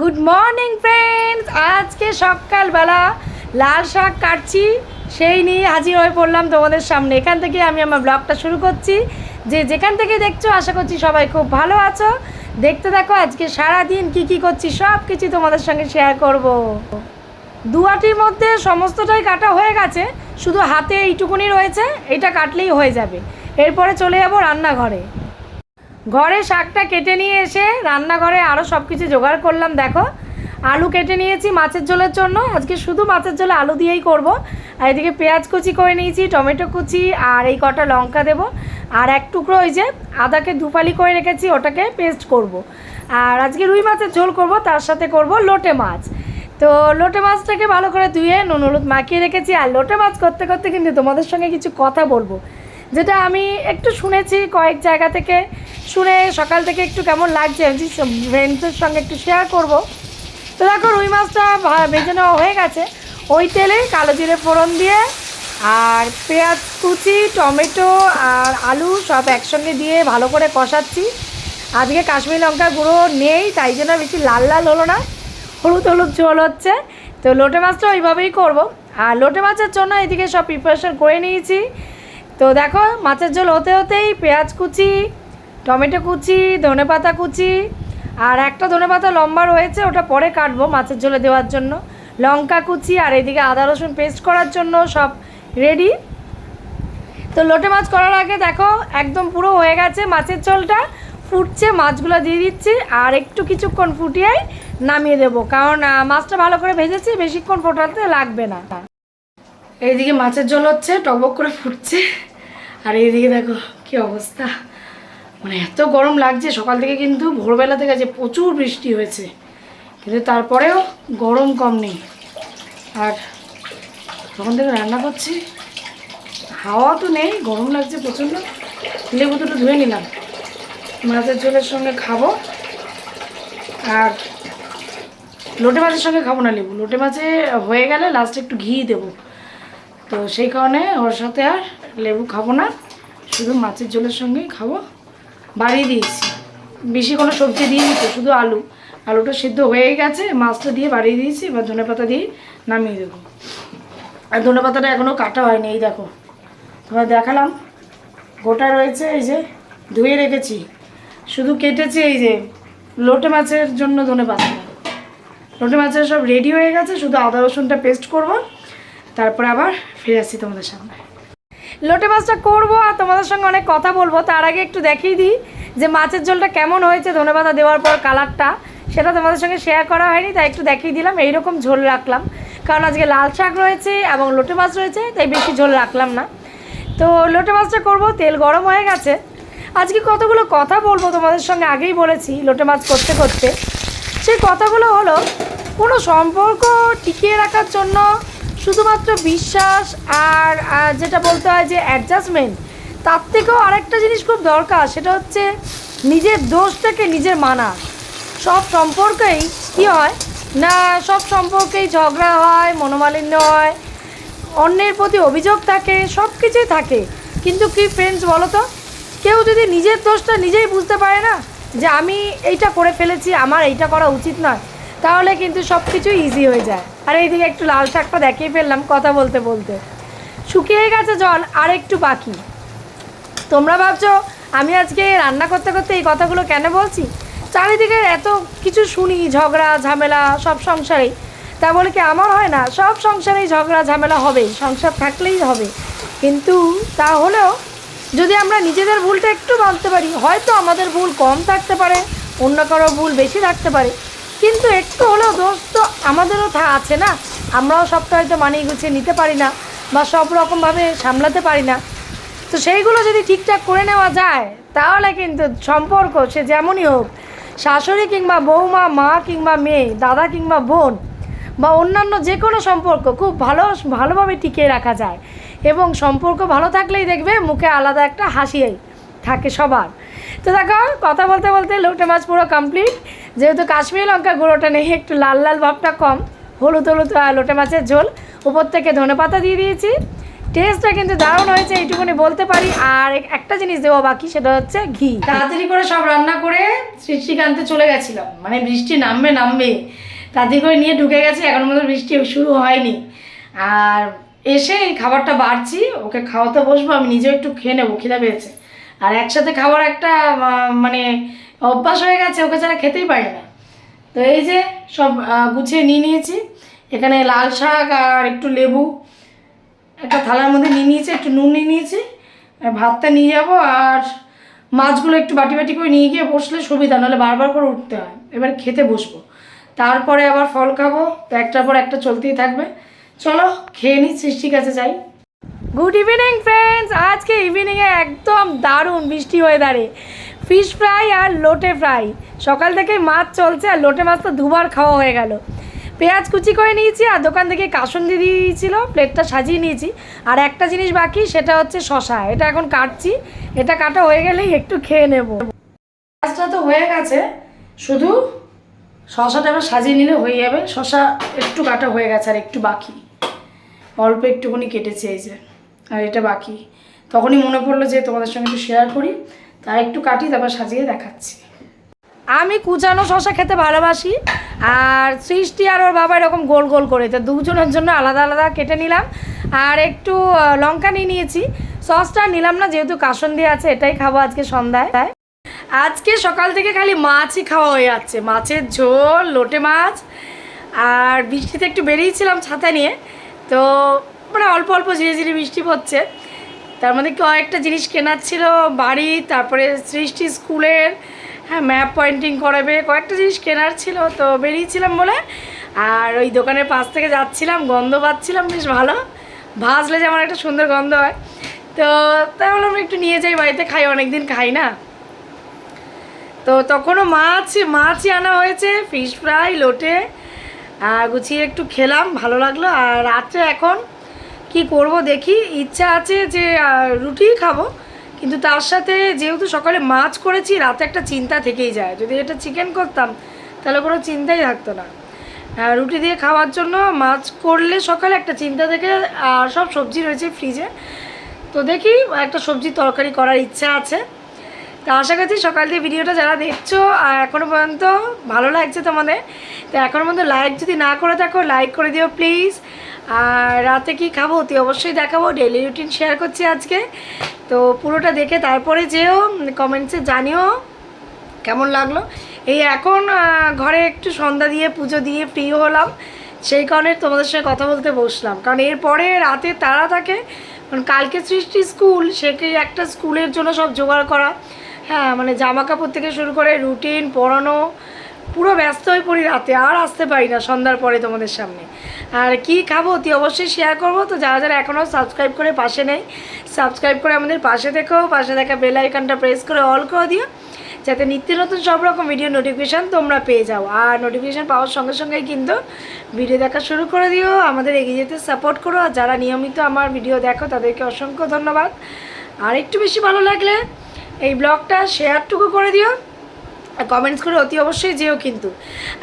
Good morning friends আজকে সকালবেলা লাল শাক কাটছি, সেই নিয়ে হাজির হয়ে পড়লাম তোমাদের সামনে। এখান থেকে আমি আমার ব্লগটা শুরু করছি। যে যেখান থেকে দেখছ, আশা করছি সবাই খুব ভালো আছো। দেখতে দেখো আজকে সারা দিন কি কি করছি, সব কিছু তোমাদের সঙ্গে শেয়ার করব। দুয়াটির মধ্যে সমস্তটাই কাটা হয়ে গেছে, শুধু হাতে এইটুকুনি রয়েছে, এটা কাটলেই হয়ে যাবে। এরপরে চলে যাব রান্নাঘরে। ঘরে শাকটা কেটে নিয়ে এসে রান্নাঘরে আরও সব কিছু জোগাড় করলাম, দেখো। আলু কেটে নিয়েছি মাছের ঝোলের জন্য। আজকে শুধু মাছের ঝোলে আলু দিয়েই করব। আর এদিকে পেঁয়াজ কুচি করে নিয়েছি, টমেটো কুচি, আর এই কটা লঙ্কা দেব। আর এক টুকরো ওই যে আদাকে দুফালি করে রেখেছি, ওটাকে পেস্ট করব। আর আজকে রুই মাছের ঝোল করব, তার সাথে করব লোটে মাছ। তো লোটে মাছটাকে ভালো করে ধুয়ে নুন, হলুদ মাখিয়ে রেখেছি। আর লোটে মাছ করতে করতে কিন্তু তোমাদের সঙ্গে কিছু কথা বলব। যেটা আমি একটু শুনেছি কয়েক জায়গা থেকে, শুনে সকাল থেকে একটু কেমন লাগছে, আমি ফ্রেন্ডসের সঙ্গে একটু শেয়ার করব। তো দেখো, রুই মাছটা ভেজে নেওয়া হয়ে গেছে। ওই তেলে কালো জিরে ফোড়ন দিয়ে আর পেঁয়াজ, কুচি, টমেটো আর আলু সব একসঙ্গে দিয়ে ভালো করে কষাচ্ছি। আজকে কাশ্মীর লঙ্কা গুঁড়ো নেই, তাই জন্য বেশি লাল লাল হলো না। হলুদ হলুদ ঝোল হচ্ছে। তো লোটে মাছটা ওইভাবেই করব। আর লোটে মাছের জন্য এদিকে সব প্রিপারেশন করে নিয়েছি। তো দেখো, মাছের ঝোল হতে হতেই পেঁয়াজ কুচি, টমেটো কুচি ধনেপাতা কুচি, আর একটা ধনেপাতা লম্বা রয়েছে, ওটা পরে কাটবো মাছের ঝোলে দেওয়ার জন্য। লঙ্কা কুচি আর এদিকে আদা রসুন পেস্ট করার জন্য সব রেডি তো লোটে মাছ করার আগে দেখো, একদম পুরো হয়ে গেছে মাছের ঝোলটা। ফুটছে, মাছগুলো দিয়ে দিচ্ছি, আর একটু কিছুক্ষণ ফুটিয়েই নামিয়ে দেবো। কারণ মাছটা ভালো করে ভেজেছি, বেশিক্ষণ ফোটাতে লাগবে না। এইদিকে মাছের ঝোল হচ্ছে, টকবক করে ফুটছে। আর এইদিকে দেখো কি অবস্থা। মানে এত গরম লাগছে, সকাল থেকে কিন্তু ভোরবেলা থেকে যে প্রচুর বৃষ্টি হয়েছে। কিন্তু তারপরেও গরম কম নেই। আর তখন থেকে রান্না করছি। হাওয়া তো নেই, গরম লাগছে প্রচণ্ড। লেবু দুটো ধুয়ে নিলাম। মাছের ঝোলের সঙ্গে খাব। আর লোটে মাছের সঙ্গে খাব না লেবু। লোটে মাছে হয়ে গেলে লাস্টে একটু ঘি দেবো। তো সেই কারণে ওর সাথে আর লেবু খাব না, শুধু মাছের ঝোলের সঙ্গেই খাব। বাড়িয়ে দিয়েছি। বেশি কোনো সবজি দিইনি তো, শুধু আলু। আলুটা সিদ্ধ হয়ে গেছে, মাছটা দিয়ে বাড়িয়ে দিয়েছি, এবার ধনে পাতা দিয়ে নামিয়ে দেবো। আর ধনে পাতাটা এখনও কাটা হয়নি, এই দেখো। তোমার দেখালাম। গোটা রয়েছে, এই যে ধুয়ে রেখেছি। শুধু কেটেছি এই যে লোটে মাছের জন্য ধনে পাতাটা। লোটে মাছের সব রেডি হয়ে গেছে, শুধু আদা রসুনটা পেস্ট করব। তারপরে আবার ফিরে আসছি তোমাদের সামনে। লোটে মাছটা করব আর তোমাদের সঙ্গে অনেক কথা বলব। তার আগে একটু দেখিয়ে দিই যে মাছের ঝোলটা কেমন হয়েছে ধনেপাতা দেওয়ার পর কালারটা। সেটা তোমাদের সঙ্গে শেয়ার করা হয়নি, তাই একটু দেখিয়ে দিলাম। এইরকম ঝোল রাখলাম। কারণ আজকে লাল শাক রয়েছে এবং লোটে মাছ রয়েছে, তাই বেশি ঝোল রাখলাম না। তো লোটে মাছটা করব, তেল গরম হয়ে গেছে। আজকে কতগুলো কথা বলব তোমাদের সঙ্গে আগেই বলেছি লোটে মাছ করতে করতে। সেই কথাগুলো হলো, কোনো সম্পর্ক টিকিয়ে রাখার জন্য শুধুমাত্র বিশ্বাস আর যেটা বলতে হয় যে অ্যাডজাস্টমেন্ট তার থেকেও আরেকটা জিনিস খুব দরকার, সেটা হচ্ছে নিজের দোষটাকে নিজের মানা। সব সম্পর্কেই কী হয়? না, সব সম্পর্কেই ঝগড়া হয়, মনোমালিন্য হয়, অন্যের প্রতি অভিযোগ থাকে, সব কিছুই থাকে। কিন্তু কি ফ্রেন্ডস বলো তো কেউ যদি নিজের দোষটা নিজেই বুঝতে পারে না, যে আমি এইটা করে ফেলেছি, আমার এইটা করা উচিত নয়, তাহলে কিন্তু সব কিছুই ইজি হয়ে যায়। আর এইদিকে একটু লাল শাকটা দেখিয়ে ফেললাম, কথা বলতে বলতে। শুকিয়ে গেছে জল, আর একটু বাকি। তোমরা ভাবছ, আমি আজকে রান্না করতে করতে এই কথাগুলো কেন বলছি? চারিদিকে এত কিছু শুনি, ঝগড়া, ঝামেলা, সব সংসারে তা বলে কি আমার হয় না? সব সংসারেই ঝগড়া, ঝামেলা হবেই সংসার থাকলেই হবে। কিন্তু তা হলেও যদি আমরা নিজেদের ভুলটা একটু মানতে পারি, হয়তো আমাদের ভুল কম থাকতে পারে, অন্য কারও ভুল বেশি থাকতে পারে। কিন্তু একটু হলেও দোষ তো আমাদেরও থা আছে না। আমরাও সবটা হয়তো মানিয়ে গুছিয়ে নিতে পারি না বা সব রকমভাবে সামলাতে পারি না। তো সেইগুলো যদি ঠিকঠাক করে নেওয়া যায়, তাহলে কিন্তু সম্পর্ক সে যেমনই হোক, শাশুড়ি কিংবা বৌমা, মা কিংবা মেয়ে, দাদা কিংবা বোন বা অন্যান্য যে কোনো সম্পর্ক খুব ভালো, ভালোভাবে টিকিয়ে রাখা যায়। এবং সম্পর্ক ভালো থাকলেই দেখবে মুখে আলাদা একটা হাসি থাকে সবার। তো দেখো, কথা বলতে বলতে লোটে মাছ পুরো কমপ্লিট যেহেতু কাশ্মীর লঙ্কা গুঁড়োটা নেই, একটু লাল লাল ভাবটা কম। হলুদ হলুদ লোটে মাছের ঝোল। উপর থেকে ধনে পাতা দিয়ে দিয়েছি। টেস্টটা কিন্তু দারুণ হয়েছে, এইটুকুনি বলতে পারি। আর একটা জিনিস দেবো বাকি, সেটা হচ্ছে ঘি। তাড়াতাড়ি করে সব রান্না করে সৃষ্টিকান্তে চলে গেছিলাম। মানে বৃষ্টি নামবে নামবে। তাড়াতাড়ি করে নিয়ে ঢুকে গেছি এখন মতো বৃষ্টি শুরু হয়নি। আর এসে এই খাবারটা বাড়ছি, ওকে খাওয়াতে বসবো, আমি নিজেও একটু খেয়ে নেব, খিদা পেয়েছে। আর একসাথে খাবার একটা মানে অভ্যাস হয়ে গেছে, ওকে ছাড়া খেতেই পারি না। তো এই যে সব গুছিয়ে নিয়ে নিয়েছি। এখানে লাল শাক আর একটু লেবু, একটা থালার মধ্যে নিয়ে নিয়েছি, একটু নুন নিয়ে নিয়েছি, আর ভাতটা নিয়ে যাব, আর মাছগুলো একটু বাটি বাটি করে নিয়ে গিয়ে বসলে সুবিধা, নাহলে বারবার করে উঠতে হয়। এবার খেতে বসবো। তারপরে আবার ফল খাব, তো একটার পর একটা চলতেই থাকবে। চলো, খেয়ে নিই সৃষ্টির কাছে যাই। গুড ইভিনিং ফ্রেন্ডস আজকে ইভিনিংয়ে একদম দারুণ বৃষ্টি ওয়েদারে ফিশ ফ্রাই আর লোটে ফ্রাই। সকাল থেকে মাছ চলছে আর লোটে মাছ তো দুবার খাওয়া হয়ে গেল। পেঁয়াজ কুচি করে নিয়েছি আর দোকান থেকে কাসুন্দি দিয়ে দিয়েছিল, প্লেটটা সাজিয়ে নিয়েছি। আর একটা জিনিস বাকি, সেটা হচ্ছে শশা এটা এখন কাটছি। এটা কাটা হয়ে গেলেই একটু খেয়ে নেব। পেঁয়াজটা তো হয়ে গেছে। শুধু শশাটা এবার সাজিয়ে নিলে হয়ে যাবে। শশা একটু কাটা হয়ে গেছে আর একটু বাকি। অল্প একটুখানি কেটেছে এই যে। আর এটা বাকি। তখনই মনে পড়ল যে তোমাদের সঙ্গে একটু শেয়ার করি। তার একটু কাটি, তারপর সাজিয়ে দেখাচ্ছি। আমি কুচানো শশা খেতে ভালোবাসি, আর সৃষ্টি আর ওর বাবা এরকম গোল গোল করে। তো দুজনের জন্য আলাদা আলাদা কেটে নিলাম। আর একটু লঙ্কা নিয়ে নিয়েছি। সসটা নিলাম না, যেহেতু কাসন দিয়ে আছে, এটাই খাব আজকে সন্ধ্যায়। আজকে সকাল থেকে খালি মাছই খাওয়া হয়ে যাচ্ছে। মাছের ঝোল, লোটে মাছ, আর বৃষ্টিতে একটু বেরিয়েছিলাম ছাতা নিয়ে। তো মানে অল্প অল্প ধীরে বৃষ্টি পড়ছে। তার মধ্যে কয়েকটা জিনিস কেনার ছিল, বাড়ি, তারপরে সৃষ্টি স্কুলের হ্যাঁ ম্যাপ পয়েন্টিং করাবে, কয়েকটা জিনিস কেনার ছিল, তো বেরিয়েছিলাম বলে। আর ওই দোকানের পাশ থেকে যাচ্ছিলাম, গন্ধ পাচ্ছিলাম, বেশ ভালো। ভাজলে যেমন একটা সুন্দর গন্ধ হয়। তো তাই বললাম একটু নিয়ে যাই, বাড়িতে খাই অনেক দিন খাই না। তো তখনও মাছ, মাছই আনা হয়েছে ফিশ ফ্রাই লোটে গুছিয়ে একটু খেলাম, ভালো লাগল। আর রাত্রে এখন কি করব দেখি। ইচ্ছা আছে যে রুটি রুটিই খাব। কিন্তু তার সাথে যেহেতু সকালে মাছ করেছি, রাতে একটা চিন্তা থেকেই যায়। যদি এটা চিকেন করতাম, তাহলে কোনো চিন্তাই থাকতো না। রুটি দিয়ে খাওয়ার জন্য মাছ করলে সকালে একটা চিন্তা থেকে, আর সব সবজি রয়েছে ফ্রিজে তো দেখি, একটা সবজি তরকারি করার ইচ্ছা আছে। তো আশা করছি সকাল দিয়ে ভিডিওটা যারা দেখছ, আর এখনও পর্যন্ত ভালো লাগছে তোমাদের, তো এখনও পর্যন্ত লাইক যদি না করে থাকো লাইক করে দিও প্লিজ আর রাতে কি খাব, অতি অবশ্যই দেখাবো ডেলি রুটিন শেয়ার করছি আজকে। তো পুরোটা দেখে তারপরে যেও কমেন্টসে জানিও কেমন লাগল। এই এখন ঘরে একটু সন্ধ্যা দিয়ে পুজো দিয়ে ফ্রি হলাম, সেই কারণে তোমাদের সঙ্গে কথা বলতে বসলাম। কারণ এরপরে রাতে তারা থাকে, কারণ কালকে সৃষ্টি স্কুল সেকে একটা স্কুলের জন্য সব জোগাড় করা। হ্যাঁ মানে জামা কাপড় থেকে শুরু করে রুটিন পড়ানো পুরো ব্যস্ত হয়ে পড়ি রাতে, আর আসতে পারি না সন্ধ্যার পরে তোমাদের সামনে। আর কি খাব অতি অবশ্যই শেয়ার করব, তো যারা যারা এখনও সাবস্ক্রাইব করে পাশে নেই সাবস্ক্রাইব করে আমাদের পাশে দেখো পাশে দেখা বেল আইকনটা প্রেস করে অল করে দিও, যাতে নিত্য নতুন সব রকম ভিডিও নোটিফিকেশান তোমরা পেয়ে যাও। আর নোটিফিকেশান পাওয়ার সঙ্গে সঙ্গেই কিন্তু ভিডিও দেখা শুরু করে দিও, আমাদের এগিয়ে যেতে সাপোর্ট করো, আর যারা নিয়মিত আমার ভিডিও দেখো, তাদেরকে অসংখ্য ধন্যবাদ। আর একটু বেশি ভালো লাগলে এই ব্লগটা শেয়ারটুকু করে দিও। আর কমেন্টস করে অতি অবশ্যই যেও কিন্তু।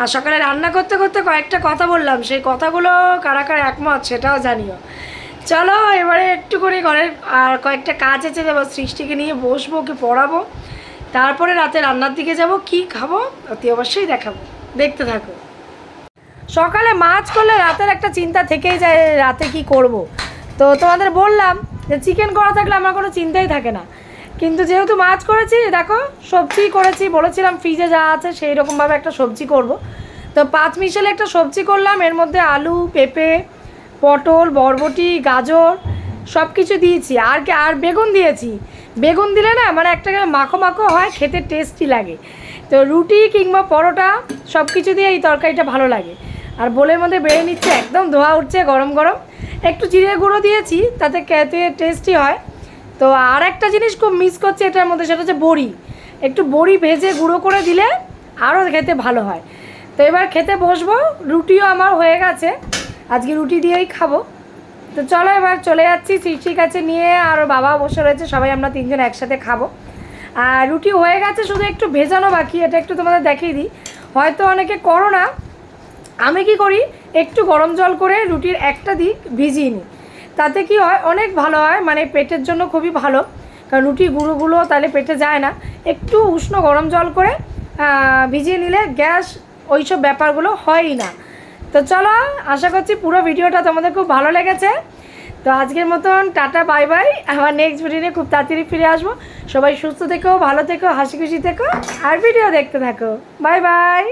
আর সকালে রান্না করতে করতে কয়েকটা কথা বললাম, সেই কথাগুলো কারা কারা একমত সেটাও জানিও। চলো, এবারে একটু করে ঘরের আর কয়েকটা কাজ আছে যাব সৃষ্টিকে নিয়ে বসবো, ওকে পড়াবো। তারপরে রাতে রান্নার দিকে যাব, কি খাব অতি অবশ্যই দেখাবো। দেখতে থাকো। সকালে মাছ করলে রাতের একটা চিন্তা থেকেই যায়, রাতে কি করব। তো তোমাদের বললাম যে চিকেন করা থাকলে আমার কোনো চিন্তাই থাকে না। কিন্তু যেহেতু মাছ করেছি, দেখো, সবজি করেছি, বলেছিলাম ফ্রিজে যা আছে সেই রকমভাবে একটা সবজি করব। তো পাঁচ মিশালে একটা সবজি করলাম, এর মধ্যে আলু, পেঁপে, পটল, বরবটি, গাজর সব কিছু দিয়েছি। আর কি, আর বেগুন দিয়েছি। বেগুন দিলে না মানে একটা মাখো মাখো হয়, খেতে টেস্টি লাগে। তো রুটি কিংবা পরোটা সব কিছু দিয়ে এই তরকারিটা ভালো লাগে। আর বোলের মধ্যে বেড়ে নিচ্ছে, একদম ধোয়া উঠছে গরম গরম। একটু জিরে গুঁড়ো দিয়েছি, তাতে খেতে টেস্টি হয়। তো আর একটা জিনিস খুব মিস করছে এটার মধ্যে, সেটা হচ্ছে বড়ি। একটু বড়ি ভেজে গুঁড়ো করে দিলে আরও খেতে ভালো হয়। তো এবার খেতে বসবো, রুটিও আমার হয়ে গেছে। আজকে রুটি দিয়েই খাব। তো চলো এবার চলে যাচ্ছি, সৃষ্টির কাছে নিয়ে আর বাবা বসে রয়েছে, সবাই আমরা তিনজন একসাথে খাব। আর রুটি হয়ে গেছে, শুধু একটু ভেজানো বাকি, এটা একটু তোমাদের দেখিয়ে দিই। হয়তো অনেকে করো না। আমি কি করি, একটু গরম জল করে রুটির একটা দিক ভিজিয়ে নিই। তাতে কি হয়, অনেক ভালো হয় মানে পেটের জন্য খুবই ভালো। কারণ রুটি গুঁড়োগুলো তাহলে পেটে যায় না। একটু উষ্ণ গরম জল করে ভিজিয়ে নিলে গ্যাস ওই সব ব্যাপারগুলো হয়ই না। তো চলো, আশা করছি পুরো ভিডিওটা তোমাদের খুব ভালো লেগেছে। তো আজকের মতন টাটা, বাই বাই। আবার নেক্সট ভিডিও নিয়ে খুব তাড়াতাড়ি ফিরে আসব। সবাই সুস্থ থেকো, ভালো থেকো, হাসি খুশি থেকো, আর ভিডিও দেখতে থাকো। Bye bye.